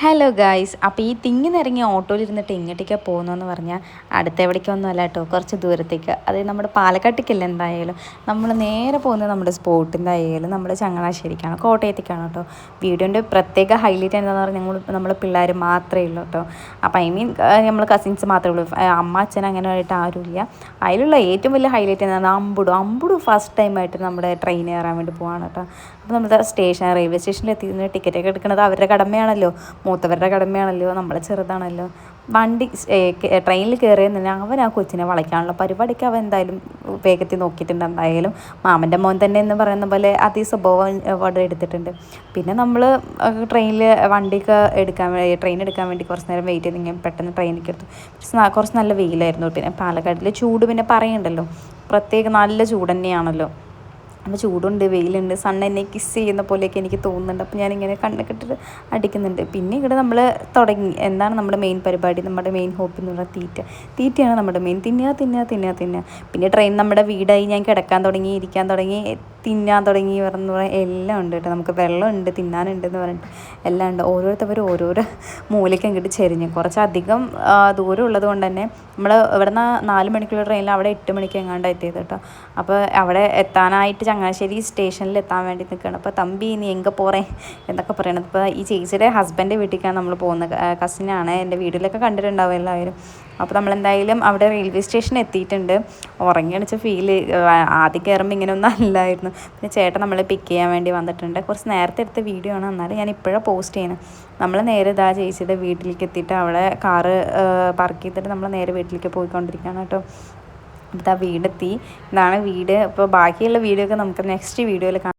Hello guys അപ്പോൾ ഈ തിങ്ങി നിറങ്ങിയ ഓട്ടോയിലിരുന്നിട്ട് ഇങ്ങോട്ടേക്ക് പോകുന്നതെന്ന് പറഞ്ഞാൽ അടുത്ത എവിടേക്കൊന്നും അല്ല കേട്ടോ. കുറച്ച് ദൂരത്തേക്ക്. അത് നമ്മുടെ പാലക്കാട്ടേക്കല്ല എന്തായാലും. നമ്മൾ നേരെ പോകുന്നത് നമ്മുടെ സ്പോട്ടിന്റെ ആയാലും നമ്മുടെ ചങ്ങനാശ്ശേരിക്കാണ്. കോട്ടയത്തേക്കാണ് കേട്ടോ. വീഡിയോന്റെ പ്രത്യേക ഹൈലൈറ്റ് എന്താണെന്ന് പറഞ്ഞാൽ ഞങ്ങൾ നമ്മൾ പിള്ളേർ മാത്രമേ ഉള്ളൂ കേട്ടോ. അപ്പോൾ ഐ മീൻ നമ്മൾ കസിൻസ് മാത്രമേ ഉള്ളൂ. അമ്മ അച്ഛൻ അങ്ങനെ ആയിട്ട് ആരുമില്ല. അതിലുള്ള ഏറ്റവും വലിയ ഹൈലൈറ്റ് എന്താണ് അമ്പുടു. അമ്പുടു ഫസ്റ്റ് ടൈമായിട്ട് നമ്മുടെ ട്രെയിൻ കയറാൻ വേണ്ടി പോവാണ് കേട്ടോ. അപ്പോൾ നമ്മുടെ സ്റ്റേഷൻ റെയിൽവേ സ്റ്റേഷനിൽ എത്തി. ടിക്കറ്റൊക്കെ എടുക്കുന്നത് അവരുടെ കടമയാണല്ലോ. മൂത്തവരുടെ കടമയാണല്ലോ നമ്മളെ ചെറുതാണല്ലോ. വണ്ടി ട്രെയിനിൽ കയറിയ തന്നെ അവൻ ആ കൊച്ചിനെ വളയ്ക്കാനുള്ള പരിപാടിക്ക് അവൻ എന്തായാലും വേഗത്തിൽ നോക്കിയിട്ടുണ്ട്. എന്തായാലും മാമന്റെ മോൻ തന്നെ എന്ന് പറയുന്ന പോലെ അതീ സ്വഭാവം അവിടെ എടുത്തിട്ടുണ്ട്. പിന്നെ നമ്മൾ ട്രെയിനിൽ വണ്ടിക്ക് എടുക്കാൻ ട്രെയിൻ എടുക്കാൻ വേണ്ടി കുറച്ച് നേരം വെയിറ്റ് ചെയ്ത് പെട്ടെന്ന് ട്രെയിനിലേക്ക് എടുത്തു. കുറച്ച് നല്ല വെയിലായിരുന്നു. പിന്നെ പാലക്കാട്ടിൽ ചൂട് പിന്നെ പറയണ്ടല്ലോ. പ്രത്യേക നല്ല ചൂട് തന്നെയാണല്ലോ. അപ്പോൾ ചൂടുണ്ട് വെയിലുണ്ട്. സൺ എന്നെ കിസ് ചെയ്യുന്ന പോലെയൊക്കെ എനിക്ക് തോന്നുന്നുണ്ട്. അപ്പോൾ ഞാനിങ്ങനെ കണ്ണൊക്കെ ഇട്ടിട്ട് അടിക്കുന്നുണ്ട്. പിന്നെ ഇവിടെ നമ്മൾ തുടങ്ങി. എന്താണ് നമ്മുടെ മെയിൻ പരിപാടി? നമ്മുടെ മെയിൻ ഹോബി എന്ന് പറഞ്ഞാൽ തീറ്റ. തീറ്റയാണ് നമ്മുടെ മെയിൻ തിന്നുക തിന്നുക തിന്നുക തിന്നുക. പിന്നെ ട്രെയിൻ നമ്മുടെ വീടായി ഞാൻ കിടക്കാൻ തുടങ്ങി ഇരിക്കാൻ തുടങ്ങി തിന്നാൻ തുടങ്ങി പറഞ്ഞു പറയാൻ എല്ലാം ഉണ്ട് കേട്ടോ. നമുക്ക് വെള്ളമുണ്ട് തിന്നാനുണ്ട് എന്ന് പറഞ്ഞിട്ട് എല്ലാം ഉണ്ട്. ഓരോരുത്തവർ ഓരോരോ മൂലയ്ക്ക് അങ്ങോട്ട് ചെരിഞ്ഞ്. കുറച്ചധികം ദൂരം ഉള്ളത് കൊണ്ട് തന്നെ നമ്മൾ ഇവിടെ നിന്ന് നാല് മണിക്കുള്ള ട്രെയിനിൽ അവിടെ എട്ട് മണിക്ക് എങ്ങാണ്ട് എത്തിയത് കേട്ടോ. അപ്പോൾ അവിടെ എത്താനായിട്ട് ചങ്ങനാശ്ശേരി സ്റ്റേഷനിൽ എത്താൻ വേണ്ടി നിൽക്കുകയാണ്. അപ്പോൾ തമ്പി ഇനി എங்கே പോറേ? എന്നൊക്കെ പറയണത്. ഇപ്പോൾ ഈ ചേച്ചിയുടെ ഹസ്ബൻഡ് വീട്ടിലേക്കാണ് നമ്മൾ പോകുന്നത്. കസിനാണ് എന്റെ വീട്ടിലൊക്കെ കണ്ടിട്ടുണ്ടാവും എല്ലാവരും. അപ്പോൾ നമ്മളെന്തായാലും അവിടെ റെയിൽവേ സ്റ്റേഷൻ എത്തിയിട്ടുണ്ട്. ഉറങ്ങി അടിച്ച ഫീൽ ആദ്യം കയറുമ്പോൾ ഇങ്ങനെ ഒന്നും അല്ലായിരുന്നു. പിന്നെ ചേട്ടൻ നമ്മളെ പിക്ക് ചെയ്യാൻ വേണ്ടി വന്നിട്ടുണ്ട്. കുറച്ച് നേരത്തെ എടുത്ത വീഡിയോ ആണ്. എന്നാലും ഞാൻ ഇപ്പോഴാണ് പോസ്റ്റ് ചെയ്യുന്നത് നമ്മൾ നേരെ ഇതാ ചേച്ചിയുടെ വീട്ടിലേക്ക് എത്തിയിട്ട് അവിടെ കാറ് പാർക്ക് ചെയ്തിട്ട് നമ്മൾ നേരെ വീട്ടിലേക്ക് പോയിക്കൊണ്ടിരിക്കുകയാണ് കേട്ടോ. ഇതാ വീടെത്തി. ഇതാണ് വീട്. അപ്പോൾ ബാക്കിയുള്ള വീഡിയോ ഒക്കെ നമുക്ക് നെക്സ്റ്റ് വീഡിയോയിൽ കാണാം.